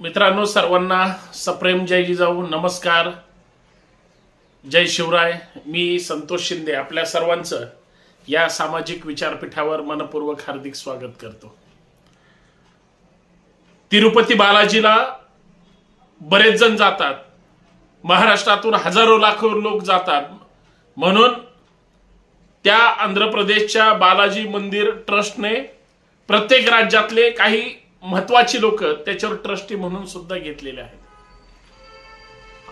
मित्रांनो सर्वांना सप्रेम जय जिजाऊ नमस्कार. जय शिवराय मी संतोष शिंदे आपल्या सर्वांचं या सामाजिक विचारपीठावर मनपूर्वक हार्दिक स्वागत करतो. तिरुपती बालाजीला बरेच जण जातात. महाराष्ट्रातून हजारो लाखो लोक जातात. म्हणून त्या आंध्र प्रदेशच्या बालाजी मंदिर ट्रस्टने प्रत्येक राज्यातले काही महत्वाची लोक त्याच्यावर ट्रस्टी म्हणून सुद्धा घेतलेले आहेत.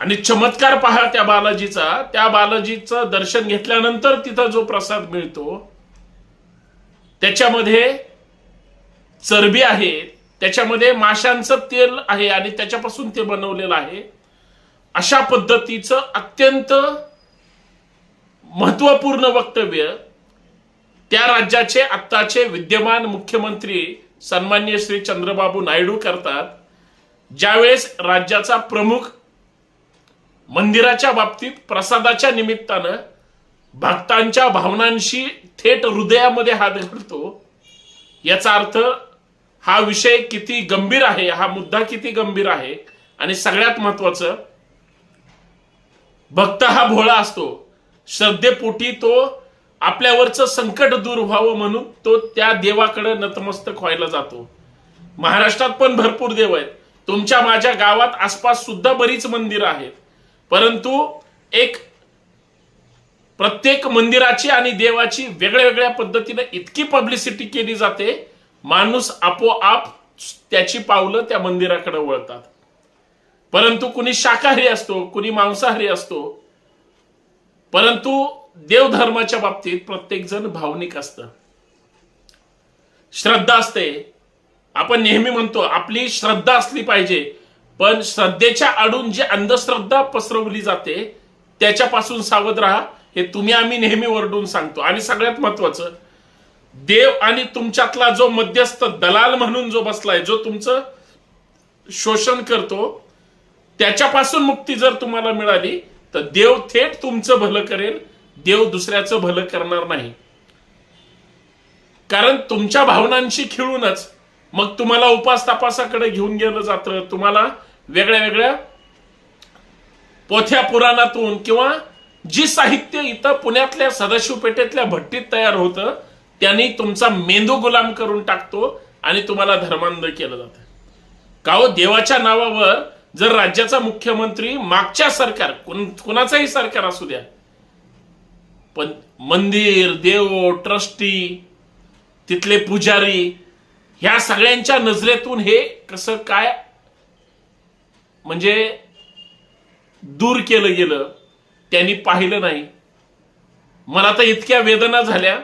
आणि चमत्कार पहा त्या बालाजीचा. त्या बालाजीचं दर्शन घेतल्यानंतर तिथं जो प्रसाद मिळतो त्याच्यामध्ये चरबी आहे त्याच्यामध्ये माशांचं तेल आहे आणि त्याच्यापासून ते बनवलेलं आहे. अशा पद्धतीचं अत्यंत महत्त्वपूर्ण वक्तव्य त्या राज्याचे आत्ताचे विद्यमान मुख्यमंत्री सन्मान्य श्री चंद्रबाबू नायडू करतात ज्यावेळेस राज्याचा प्रमुख मंदिराच्या बाबतीत प्रसादाच्या निमित्तानं भक्तांच्या भावनांशी थेट हृदयामध्ये हात घालतो याचा अर्थ हा विषय किती गंभीर आहे हा मुद्दा किती गंभीर आहे आणि सगळ्यात महत्वाचं भक्त हा भोळा असतो. श्रद्धेपोटी तो आपल्यावरचं संकट दूर व्हावं म्हणून तो त्या देवाकडे नतमस्तक व्हायला जातो. महाराष्ट्रात पण भरपूर देव आहेत. तुमच्या माझ्या गावात आसपास सुद्धा बरीच मंदिरं आहेत. परंतु एक प्रत्येक मंदिराची आणि देवाची वेगळ्या वेगळ्या पद्धतीने इतकी पब्लिसिटी केली जाते माणूस आपोआप त्याची पावलं त्या मंदिराकडे वळतात. परंतु कुणी शाकाहारी असतो कुणी मांसाहारी असतो परंतु देवधर्माच्या बाबतीत प्रत्येकजण भावनिक असतं. श्रद्धा असते. आपण नेहमी म्हणतो आपली श्रद्धा असली पाहिजे. पण श्रद्धेच्या आडून जी अंधश्रद्धा पसरवली जाते त्याच्यापासून सावध राहा. हे तुम्ही आम्ही नेहमी वरडून सांगतो. आणि सगळ्यात महत्वाचं देव आणि तुमच्यातला जो मध्यस्थ दलाल म्हणून जो बसलाय जो तुमचं शोषण करतो त्याच्यापासून मुक्ती जर तुम्हाला मिळाली तर देव थेट तुमचं भलं करेल. देव दुसऱ्याचं भलं करणार नाही. कारण तुमच्या भावनांशी खिळूनच मग तुम्हाला उपास तपासाकडे घेऊन गेलं जातं. तुम्हाला वेगळ्या वेगळ्या पोथ्या पुराणातून किंवा जी साहित्य इथं पुण्यातल्या सदाशिव पेठेतल्या भट्टीत तयार होतं त्यांनी तुमचा मेंदू गुलाम करून टाकतो आणि तुम्हाला धर्मांध केलं जातं. का हो? देवाच्या नावावर जर राज्याचा मुख्यमंत्री मागच्या सरकार कुणाचंही सरकार असू द्या पण मंदिर देव ट्रस्टी तिथले पुजारी ह्या सगळ्यांच्या नजरेतून हे कसं काय म्हणजे दूर केलं गेलं त्यांनी पाहिलं नाही. मला तर इतक्या वेदना झाल्या.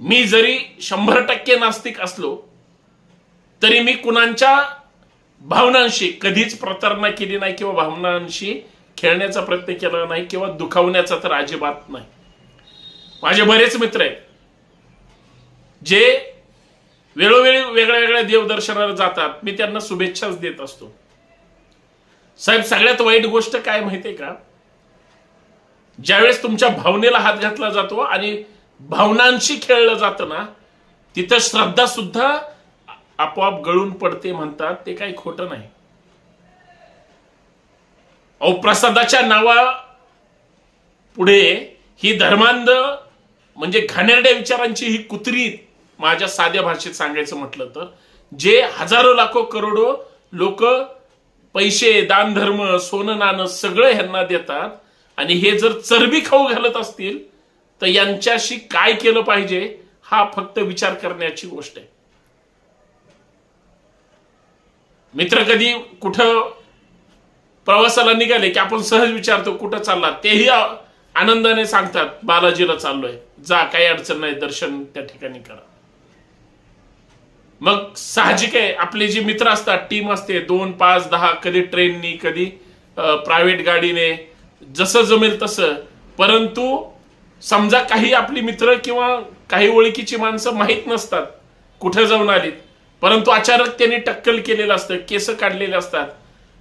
मी जरी शंभर टक्के नास्तिक असलो तरी मी कुणाच्या भावनांशी कधीच प्रतारणा केली नाही किंवा भावनांशी खेळण्याचा प्रयत्न केला नाही किंवा दुखावण्याचा तर अजिबात नाही. माझे बरेच मित्र आहेत जे वेळोवेळी वेगळ्या वेगळ्या देवदर्शनाला जातात. मी त्यांना शुभेच्छाच देत असतो. साहेब सगळ्यात वाईट गोष्ट काय माहितीये का? ज्यावेळेस तुमच्या भावनेला हात घातला जातो आणि भावनांशी खेळलं जातं ना तिथं श्रद्धा सुद्धा आपोआप गळून पडते म्हणतात. ते काही खोटं नाही. अहो प्रसादाच्या नावा पुढे ही धर्मांध म्हणजे घाणेरड्या विचारांची ही कुत्री माझ्या साध्या भाषेत सांगायचं म्हटलं तर जे हजारो लाखो करोडो लोक पैसे दान धर्म सोनं नाणं सगळं ह्यांना देतात आणि हे जर चरबी खाऊ घालत असतील तर यांच्याशी काय केलं पाहिजे हा फक्त विचार करण्याची गोष्ट आहे. मित्र कधी कुठं प्रवासाला निघाले की आपण सहज विचारतो कुठं चालला तेही आनंदाने सांगतात बालाजीला चाललोय. जा काही अडचण नाही दर्शन त्या ठिकाणी करा. मग साहजिक आहे आपले जे मित्र असतात टीम असते दोन पाच दहा कधी ट्रेननी कधी प्रायव्हेट गाडीने जसं जमेल तसं. परंतु समजा काही आपली मित्र किंवा काही ओळखीची माणसं माहीत नसतात कुठे जाऊन आलीत. परंतु अचानक त्यांनी टक्कल केलेलं असतं केस काढलेले असतात.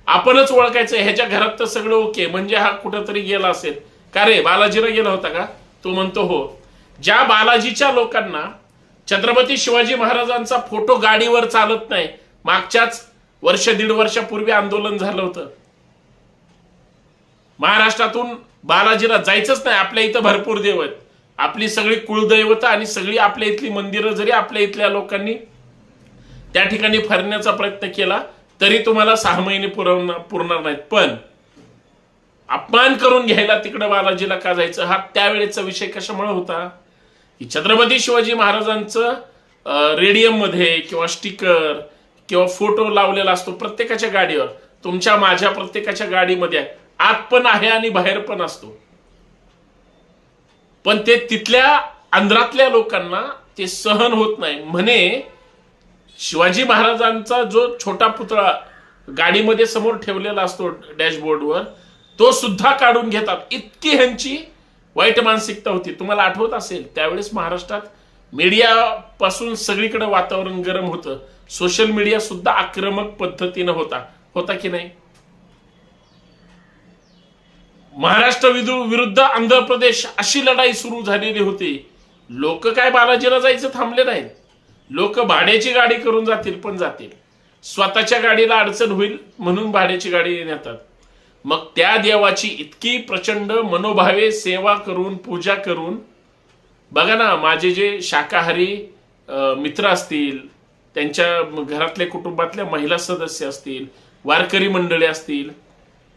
आपणच ओळखायचं ह्याच्या घरात तर सगळं ओके म्हणजे हा कुठंतरी गेला असेल. का रे बालाजीला गेला होता का? तो म्हणतो हो. ज्या बालाजीच्या लोकांना छत्रपती शिवाजी महाराजांचा फोटो गाडीवर चालत नाही मागच्याच वर्ष दीड वर्षापूर्वी आंदोलन झालं होतं. महाराष्ट्रातून बालाजीला जायचंच नाही आपल्या इथं भरपूर देव आहेत आपली सगळी कुळदैवता आणि सगळी आपल्या इथली मंदिरं जरी आपल्या इथल्या लोकांनी त्या ठिकाणी फरण्याचा प्रयत्न केला तरी तुम्हाला सहा महिने पुरवणार पुरणार नाहीत. पण अपमान करून घ्यायला तिकडे बालाजीला का जायचं? हा त्यावेळेचा विषय कशामुळे होता? की छत्रपती शिवाजी महाराजांचं रेडियममध्ये किंवा स्टिकर किंवा फोटो लावलेला असतो प्रत्येकाच्या गाडीवर. तुमच्या माझ्या प्रत्येकाच्या गाडीमध्ये. आत पण आहे आणि बाहेर पण असतो. पण ते तिथल्या आंध्रातल्या लोकांना ते सहन होत नाही. म्हणे शिवाजी महाराजांचा जो छोटा पुतळा गाडीमध्ये समोर ठेवलेला असतो डॅशबोर्डवर तो सुद्धा काढून घेतात. इतकी ह्यांची वाईट मानसिकता होती. तुम्हाला आठवत असेल त्यावेळेस महाराष्ट्रात मीडिया पासून सगळीकडे वातावरण गरम होतं. सोशल मीडिया सुद्धा आक्रमक पद्धतीनं होता. होता की नाही? महाराष्ट्र विदु- विरुद्ध आंध्र प्रदेश अशी लढाई सुरू झालेली होती. लोक काय बालाजीला जायचं थांबले नाहीत. लोक भाड्याची गाडी करून जातील पण जातील. स्वतःच्या गाडीला अडचण होईल म्हणून भाड्याची गाडी नेतात. मग त्या देवाची इतकी प्रचंड मनोभावे सेवा करून पूजा करून बघा ना माझे जे शाकाहारी मित्र असतील त्यांच्या घरातले कुटुंबातल्या महिला सदस्य असतील वारकरी मंडळी असतील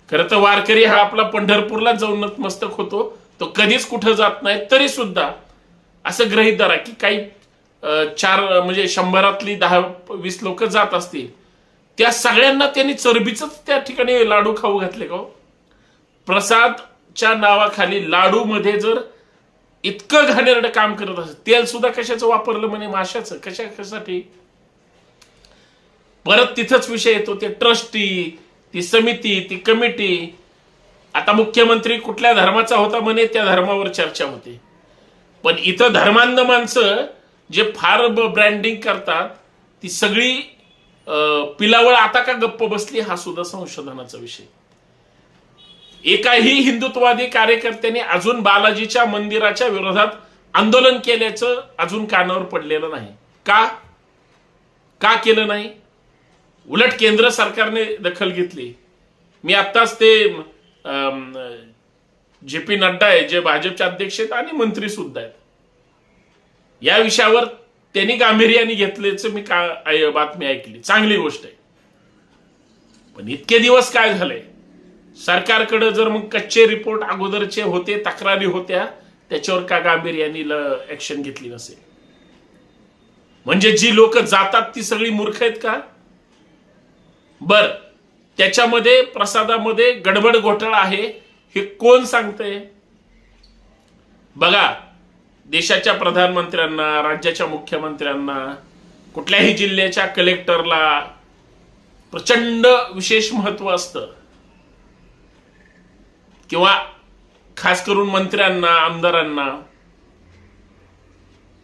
खरं तर वारकरी हा आपला पंढरपूरला जाऊन नतमस्तक होतो तो कधीच कुठं जात नाही तरी सुद्धा असं गृहित धरा की काही चार म्हणजे शंभरातली दहा वीस लोक जात असतील. त्या सगळ्यांना त्यांनी चरबीच त्या ठिकाणी लाडू खाऊ घातले का हो? प्रसादच्या नावाखाली लाडू मध्ये जर इतकं घाणेरडं काम करत असत तेल सुद्धा कशाचं वापरलं म्हणे? माशाचं. कशा कशासाठी? परत तिथंच विषय येतो. ते ट्रस्टी ती समिती ती कमिटी. आता मुख्यमंत्री कुठल्या धर्माचा होता म्हणे? त्या धर्मावर चर्चा होते. पण इथं धर्मांध माणसं जे फार ब्रँडिंग करतात ती सगळी पिलावळ आता का गप्प बसली हा सुद्धा संशोधनाचा विषय. एकाही हिंदुत्ववादी कार्यकर्त्यांनी अजून बालाजीच्या मंदिराच्या विरोधात आंदोलन केल्याचं अजून कानावर पडलेलं नाही. का? का केलं नाही? उलट केंद्र सरकारने दखल घेतली. मी आत्ताच ते जे पी नड्डा आहे जे भाजपचे अध्यक्ष आहेत आणि मंत्री सुद्धा आहेत. या विषयावर त्यांनी गांभीर्याने घेतल्याचं मी का बातमी ऐकली. चांगली गोष्ट आहे. पण इतके दिवस काय झालंय? सरकारकडे जर मग कच्चे रिपोर्ट अगोदरचे होते तक्रारी होत्या त्याच्यावर का गांभीर्याने ऍक्शन घेतली नसेल? म्हणजे जी लोक जातात ती सगळी मूर्ख आहेत का? बर. त्याच्यामध्ये प्रसादामध्ये गडबड घोटाळा आहे. हे कोण सांगतंय? बघा देशाच्या प्रधानमंत्र्यांना राज्याच्या मुख्यमंत्र्यांना कुठल्याही जिल्ह्याच्या कलेक्टरला प्रचंड विशेष महत्त्व असतं. किंवा खास करून मंत्र्यांना आमदारांना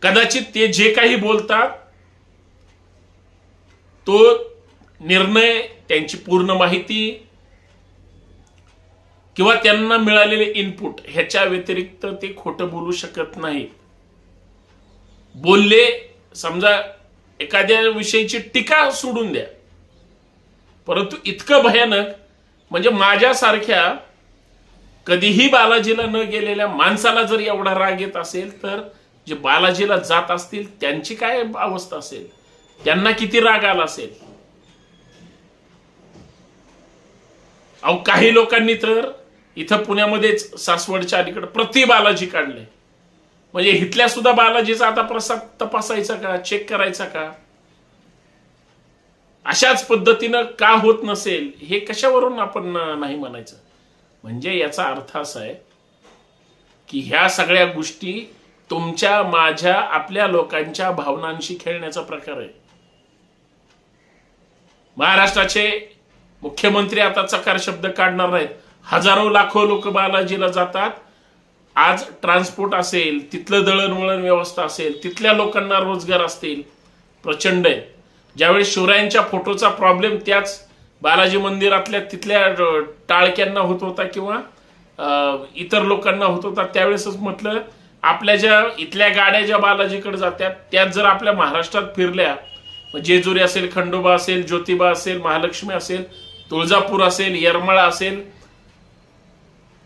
कदाचित ते जे काही बोलतात तो निर्णय त्यांची पूर्ण माहिती किंवा त्यांना मिळालेले इनपुट ह्याच्या व्यतिरिक्त ते खोटं बोलू शकत नाही बोलले समजा एखाद्या विषयीची टीका सोडून द्या. परंतु इतकं भयानक म्हणजे माझ्यासारख्या कधीही बालाजीला न गेलेल्या माणसाला जर एवढा राग येत असेल तर जे बालाजीला जात असतील त्यांची काय अवस्था असेल? त्यांना किती राग आला असेल? अहो काही लोकांनी तर इथं पुण्यामध्येच सासवडच्या अलीकडे प्रति बालाजी काढले म्हणजे इथल्या सुद्धा बालाजीचा आता प्रसाद तपासायचा का चेक करायचा का? अशाच पद्धतीनं का होत नसेल हे कशावरून आपण नाही म्हणायचं. म्हणजे याचा अर्थ असा आहे की ह्या सगळ्या गोष्टी तुमच्या माझ्या आपल्या लोकांच्या भावनांशी खेळण्याचा प्रकार आहे. महाराष्ट्राचे मुख्यमंत्री आता चकार शब्द काढणार नाहीत. हजारो लाखो लोक बालाजीला जातात. आज ट्रान्सपोर्ट असेल तिथलं दळणवळण व्यवस्था असेल तिथल्या लोकांना रोजगार असतील प्रचंड आहे. ज्यावेळी शिवरायांच्या फोटोचा प्रॉब्लेम त्याच बालाजी मंदिरातल्या तिथल्या टाळक्यांना होत होता किंवा इतर लोकांना होत होता त्यावेळेसच म्हटलं आपल्या ज्या इथल्या गाड्या ज्या बालाजीकडे जातात त्यात जर आपल्या महाराष्ट्रात फिरल्या जेजुरी असेल खंडोबा असेल ज्योतिबा असेल महालक्ष्मी असेल तुळजापूर असेल येरमाळा असेल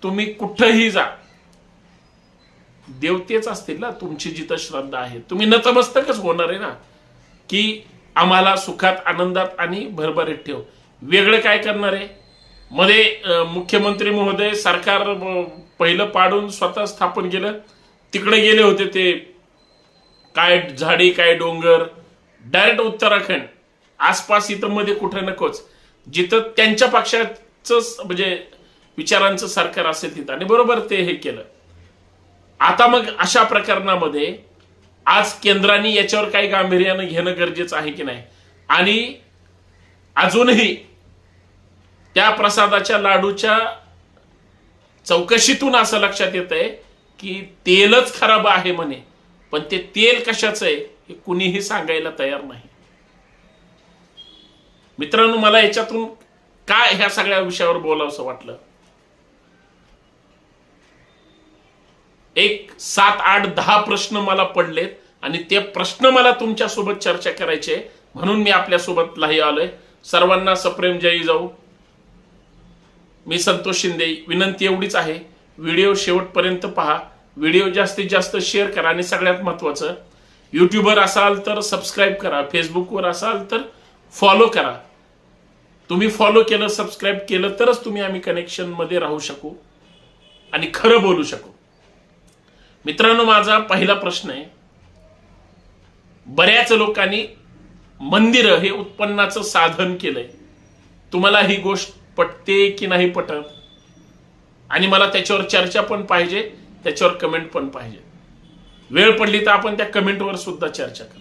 तुम्ही कुठंही जा. देवतेच असतील ना तुमची जिथं श्रद्धा आहे. तुम्ही नतमस्तकच होणार आहे ना. की आम्हाला सुखात आनंदात आणि भरभरीत ठेव. वेगळं काय करणार आहे? मध्ये मुख्यमंत्री महोदय सरकार पहिलं पाडून स्वतः स्थापन केलं. तिकडे गेले होते ते. काय झाडी काय डोंगर. डायरेक्ट उत्तराखंड. आसपास इथं मध्ये कुठं नकोच. जिथं त्यांच्या पक्षाचं म्हणजे विचारांचं सरकार असेल तिथं. आणि बरोबर ते हे केलं. आता मग अशा प्रकरणामध्ये आज केंद्राने याच्यावर काही गांभीर्यानं घेणं गरजेचं आहे की नाही? आणि अजूनही त्या प्रसादाच्या लाडूच्या चौकशीतून असं लक्षात येत आहे की तेलच खराब आहे म्हणे. पण ते तेल कशाचं आहे हे कुणीही सांगायला तयार नाही. मित्रांनो मला याच्यातून काय ह्या सगळ्या विषयावर बोलावंसं वाटलं? एक सात आठ दहा प्रश्न मला पडलेत आणि ते प्रश्न मला तुमच्यासोबत चर्चा करायचे. म्हणून मी आपल्यासोबत लाही आलोय. सर्वांना सप्रेम जयी जाऊ. मी संतोष शिंदे विनंती एवढीच आहे. व्हिडिओ शेवटपर्यंत पहा. व्हिडिओ जास्तीत जास्त शेअर करा आणि सगळ्यात महत्वाचं युट्यूबवर असाल तर सबस्क्राईब करा फेसबुकवर असाल तर फॉलो करा. तुम्ही फॉलो केलं सबस्क्राईब केलं तरच तुम्ही आम्ही कनेक्शनमध्ये राहू शकू आणि खरं बोलू शकू. मित्रांनो माझा पहिला प्रश्न आहे. बऱ्याच लोकांनी मंदिर हे उत्पन्नाचं साधन केलंय. तुम्हाला ही गोष्ट पटते की नाही पटत? आणि मला त्याच्यावर चर्चा पण पाहिजे त्याच्यावर कमेंट पण पाहिजे. वेळ पडली तर आपण त्या कमेंटवर सुद्धा चर्चा करू.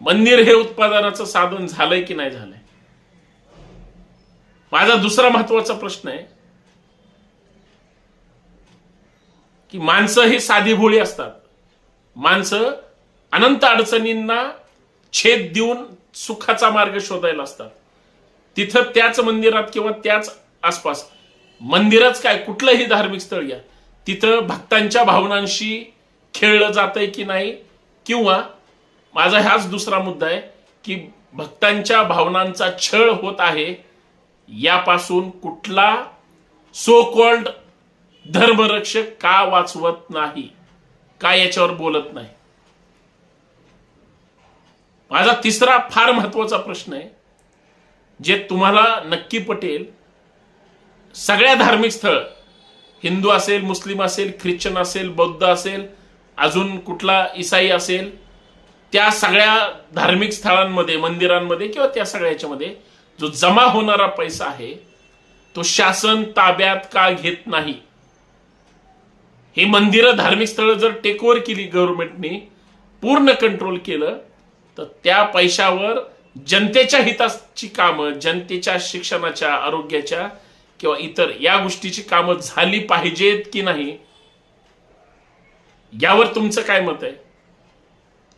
मंदिर हे उत्पादनाचं साधन झालंय की नाही झालंय? माझा दुसरा महत्त्वाचा प्रश्न आहे. की माणसं ही साधी भोळी असतात. माणसं अनंत अडचणींना छेद देऊन सुखाचा मार्ग शोधायला असतात. तिथं त्याच मंदिरात किंवा त्याच आसपास मंदिरच काय कुठलंही धार्मिक स्थळ घ्या. तिथं भक्तांच्या भावनांशी खेळलं जातंय की नाही किंवा माझा हाच दुसरा मुद्दा आहे की भक्तांच्या भावनांचा छळ होत आहे यापासून कुठला सो कॉल्ड धर्मरक्षक का वाचवत नाही? का याच्यावर बोलत नाही? माझा तिसरा फार महत्त्वाचा प्रश्न आहे जे तुम्हाला नक्की पटेल सगळ्या धार्मिक स्थळ हिंदू असेल मुस्लिम असेल ख्रिश्चन असेल बौद्ध असेल अजून कुठला इसाई असेल त्या सगळ्या धार्मिक स्थळांमध्ये मंदिरांमध्ये किंवा त्या सगळ्याच्यामध्ये जो जमा होणारा पैसा आहे तो शासन ताब्यात का घेत नाही? हे मंदिरं धार्मिक स्थळं जर टेकओव्हर केली गव्हर्नमेंटने पूर्ण कंट्रोल केलं तर त्या पैशावर जनतेच्या हिताची कामं जनतेच्या शिक्षणाच्या आरोग्याच्या किंवा इतर या गोष्टीची कामं झाली पाहिजेत की नाही यावर तुमचं काय मत आहे?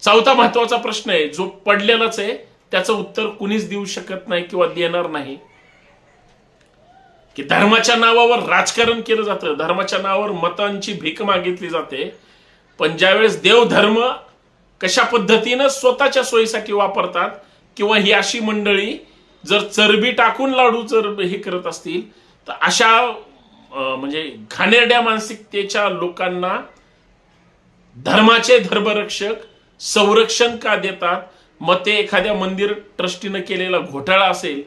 चौथा महत्त्वाचा प्रश्न आहे जो पडलेलाच आहे त्याचं उत्तर कुणीच देऊ शकत नाही किंवा देणार नाही. की धर्माच्या नावावर राजकारण केलं जातं धर्माच्या नावावर मतांची भीक मागितली जाते. पण ज्यावेळेस देवधर्म कशा पद्धतीनं स्वतःच्या सोयीसाठी वापरतात किंवा ही अशी मंडळी जर चरबी टाकून लाडू जर हे करत असतील तर अशा म्हणजे घाणेरड्या मानसिकतेच्या लोकांना धर्माचे धर्मरक्षक संरक्षण का देतात? मग ते एखाद्या मंदिर ट्रस्टीनं केलेला घोटाळा असेल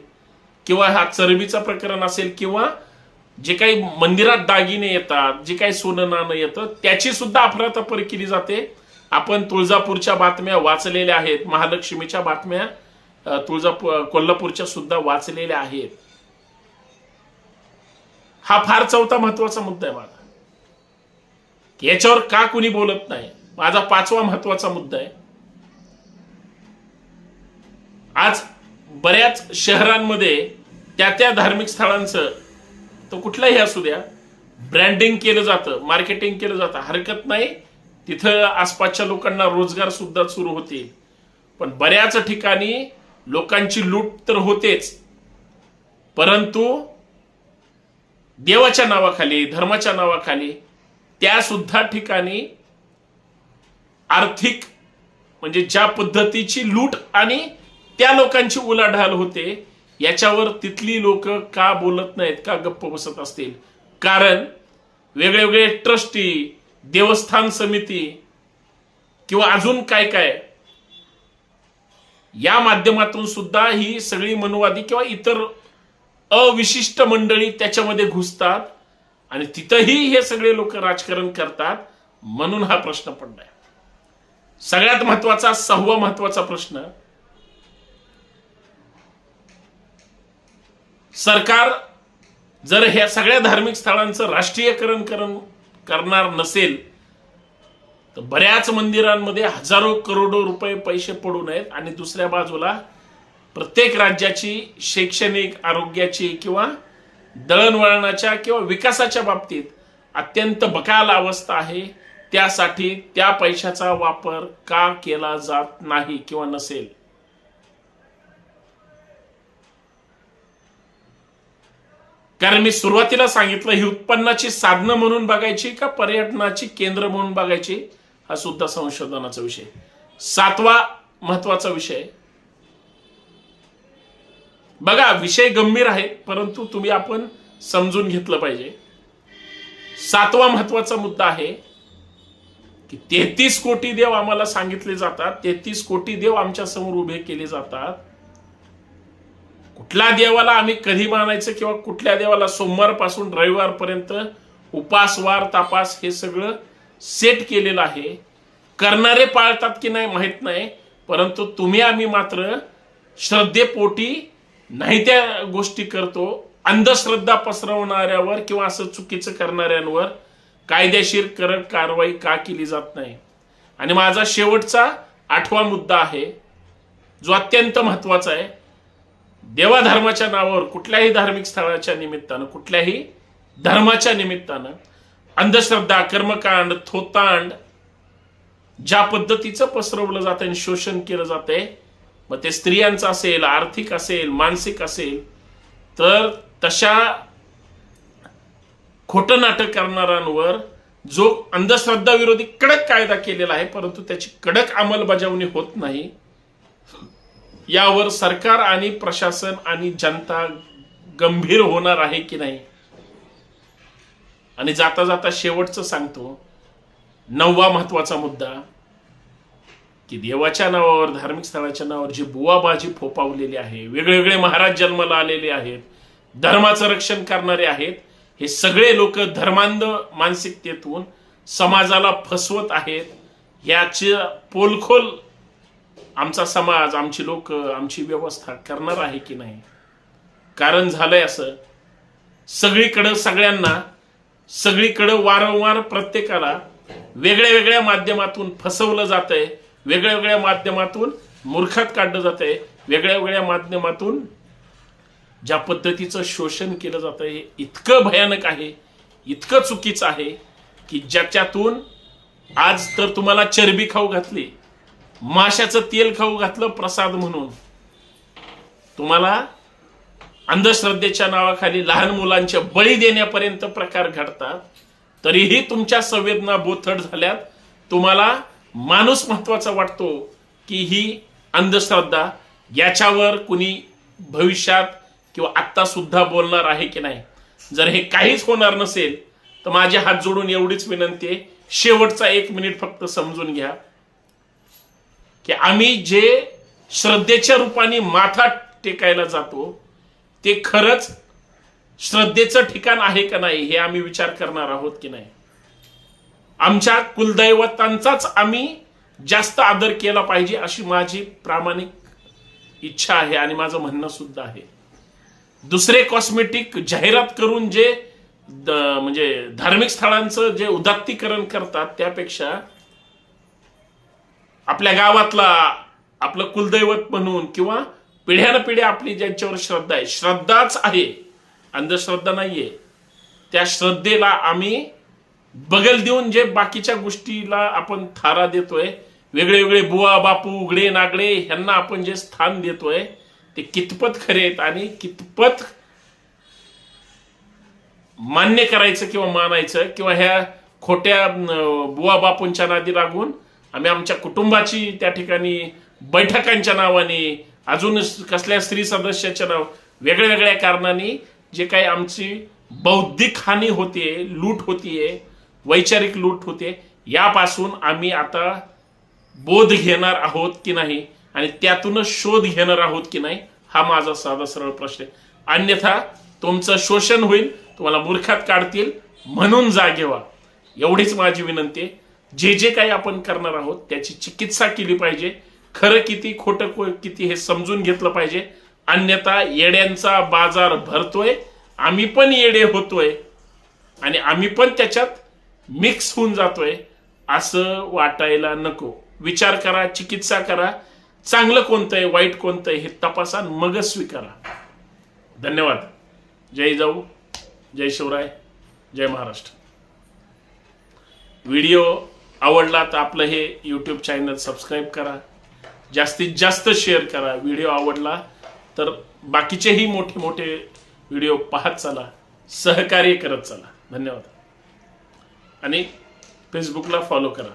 किंवा हा चरबीचा प्रकरण असेल किंवा जे काही मंदिरात दागिने येतात जे काही सोनं नाणं येतं त्याची सुद्धा अफरातफर केली जाते. आपण तुळजापूरच्या बातम्या वाचलेल्या आहेत. महालक्ष्मीच्या बातम्या तुळजापूर कोल्हापूरच्या सुद्धा वाचलेल्या आहेत. हा फार चौथा महत्त्वाचा मुद्दा आहे माझा. याच्यावर का कुणी बोलत नाही? माझा पाचवा महत्त्वाचा मुद्दा आहे. आज बऱ्याच शहरांमध्ये त्या त्या धार्मिक स्थळांचं तो कुठलाही असू द्या ब्रँडिंग केलं जातं मार्केटिंग केलं जातं हरकत नाही. तिथं आसपासच्या लोकांना रोजगार सुद्धा सुरू होतील. पण बऱ्याच ठिकाणी लोकांची लूट तर होतेच. परंतु देवाच्या नावाखाली धर्माच्या नावाखाली त्या सुद्धा ठिकाणी आर्थिक म्हणजे ज्या पद्धतीची लूट आणि त्या लोकांची उलाढाल होते. याच्यावर तिथली लोक का बोलत नाहीत का गप्प बसत असतील? कारण वेगळे वेगळे ट्रस्टी देवस्थान समिती किंवा अजून काय काय या माध्यमातून सुद्धा ही सगळी मनुवादी किंवा इतर अविशिष्ट मंडळी त्याच्यामध्ये घुसतात आणि तिथंही हे सगळे लोक राजकारण करतात म्हणून हा प्रश्न पडलाय. सगळ्यात महत्त्वाचा सहावा महत्त्वाचा प्रश्न सरकार जर ह्या सगळ्या धार्मिक स्थळांचं राष्ट्रीयकरण करण करणार नसेल तर बऱ्याच मंदिरांमध्ये हजारो करोडो रुपये पैसे पडू नयेत आणि दुसऱ्या बाजूला प्रत्येक राज्याची शैक्षणिक आरोग्याची किंवा दळणवळणाच्या किंवा विकासाच्या बाबतीत अत्यंत बकाल अवस्था आहे. त्यासाठी त्या पैशाचा वापर का केला जात नाही किंवा नसेल? कारण मी सुरुवातीला सांगितलं ही उत्पन्नाची साधनं म्हणून बघायची का पर्यटनाची केंद्र म्हणून बघायची? हा सुद्धा संशोधनाचा विषय. सातवा महत्त्वाचा विषय. बघा विषय गंभीर आहे परंतु तुम्ही आपण समजून घेतलं पाहिजे. सातवा महत्त्वाचा मुद्दा आहे की तेहतीस कोटी देव आम्हाला सांगितले जातात तेहतीस कोटी देव आमच्यासमोर उभे केले जातात. कुठल्या देवाला आम्ही कधी मानायचं किंवा कुठल्या देवाला सोमवारपासून रविवारपर्यंत उपासवार तापास हे सगळं सेट केलेलं आहे. करणारे पाळतात की नाही माहीत नाही परंतु तुम्ही आम्ही मात्र श्रद्धेपोटी नाही त्या गोष्टी करतो. अंधश्रद्धा पसरवणाऱ्यावर किंवा असं चुकीचं करणाऱ्यांवर कायदेशीर कडक कारवाई का केली जात नाही. आणि माझा शेवटचा आठवा मुद्दा आहे जो अत्यंत महत्त्वाचा आहे. देवाधर्माच्या नावावर कुठल्याही धार्मिक स्थळाच्या निमित्तानं कुठल्याही धर्माच्या निमित्तानं अंधश्रद्धा कर्मकांड थोतांड ज्या पद्धतीचं पसरवलं जातं आणि शोषण केलं जातंय मग ते स्त्रियांचं असेल आर्थिक असेल मानसिक असेल तर तशा खोटं नाटक करणाऱ्यांवर जो अंधश्रद्धा विरोधी कडक कायदा केलेला आहे परंतु त्याची कडक अंमलबजावणी होत नाही यावर सरकार आणि प्रशासन आणि जनता गंभीर होणार आहे की नाही? आणि जाता जाता शेवटचं सांगतो नववा महत्त्वाचा मुद्दा की देवाच्या नावावर धार्मिक स्थळाच्या नावावर जी बुवाबाजी फोपावलेली आहे वेगवेगळे महाराज जन्माला आलेले आहेत धर्माचं रक्षण करणारे आहेत हे सगळे लोक धर्मांध मानसिकतेतून समाजाला फसवत आहेत याची पोलखोल आमचा समाज आमची लोक आमची व्यवस्था करणार आहे की नाही? कारण झालंय असं. सगळीकडं सगळ्यांना सगळीकडं वारंवार प्रत्येकाला वेगळ्या वेगळ्या माध्यमातून फसवलं जातंय वेगळ्या वेगळ्या माध्यमातून मूर्खात काढलं जातंय वेगळ्या वेगळ्या माध्यमातून ज्या पद्धतीचं शोषण केलं जातं हे इतकं भयानक आहे इतकं चुकीचं आहे की ज्याच्यातून आज तर तुम्हाला चरबी खाऊ घातली माशाचं तेल खाऊ घातलं प्रसाद म्हणून. तुम्हाला अंधश्रद्धेच्या नावाखाली लहान मुलांचे बळी देण्यापर्यंत प्रकार घडतात. तरीही तुमच्या संवेदना बोथड झाल्यात. तुम्हाला माणूस महत्त्वाचा वाटतो की ही अंधश्रद्धा याच्यावर कुणी भविष्यात किंवा आत्ता सुद्धा बोलणार आहे की नाही. जर हे काहीच होणार नसेल तर माझे हात जोडून एवढीच विनंती आहे. शेवटचा एक मिनिट फक्त समजून घ्या. की आम्ही जे श्रद्धेच्या रूपाने माथा टेकायला जातो ते खरंच श्रद्धेचं ठिकाण आहे का नाही हे आम्ही विचार करणार आहोत की नाही. आमच्या कुलदैवतांचाच आम्ही जास्त आदर केला पाहिजे अशी माझी प्रामाणिक इच्छा आहे आणि माझं म्हणणं सुद्धा आहे. दुसरे कॉस्मेटिक जाहिरात करून जे द- म्हणजे धार्मिक स्थळांचं जे उदात्तीकरण करतात त्यापेक्षा आपल्या गावातला आपलं कुलदैवत म्हणून किंवा पिढ्यान पिढ्या आपली ज्यांच्यावर श्रद्धा आहे श्रद्धाच आहे अंधश्रद्धा नाहीये. त्या श्रद्धेला आम्ही बगल देऊन जे बाकीच्या गोष्टीला आपण थारा देतोय वेगळे वेगळे बुवा बापू उघडे नागडे ह्यांना आपण जे स्थान देतोय ते कितपत खरे आहेत आणि कितपत मान्य करायचं किंवा मानायचं किंवा ह्या खोट्या बुवा बापूंच्या नादी लागून आम्ही आमच्या कुटुंबाची त्या ठिकाणी बैठकांच्या नावाने अजून कसल्या स्त्री सदस्याच्या नाव वेगळ्या वेगळ्या कारणांनी जे काही आमची बौद्धिक हानी होतीये लूट होतीये वैचारिक लूट होते यापासून आम्ही आता बोध घेणार आहोत की नाही आणि त्यातूनच शोध घेणार आहोत की नाही हा माझा साधा सरळ प्रश्न आहे. अन्यथा तुमचं शोषण होईल तुम्हाला मूर्खात काढतील म्हणून जागे व्हा. एवढीच माझी विनंती आहे. जे जे काही आपण करणार आहोत त्याची चिकित्सा केली पाहिजे. खरं किती खोटं को- किती हे समजून घेतलं पाहिजे. अन्यथा येड्यांचा बाजार भरतोय आम्ही पण येडे होतोय. आणि आम्ही पण त्याच्यात मिक्स होऊन जातोय. असं वाटायला नको. विचार करा चिकित्सा करा. चांगलं कोणतं आहे वाईट कोणतं आहे हे तपासा मगच स्वीकारा. धन्यवाद. जय जाऊ जय शिवराय जय महाराष्ट्र. व्हिडिओ आवडला तर आपलं हे यूट्यूब चॅनल सबस्क्राईब करा. जास्तीत जास्त शेअर करा. व्हिडिओ आवडला तर बाकीचेही मोठे मोठे व्हिडिओ पाहत चला. सहकार्य करत चला. धन्यवाद. आणि फेसबुकला फॉलो करा.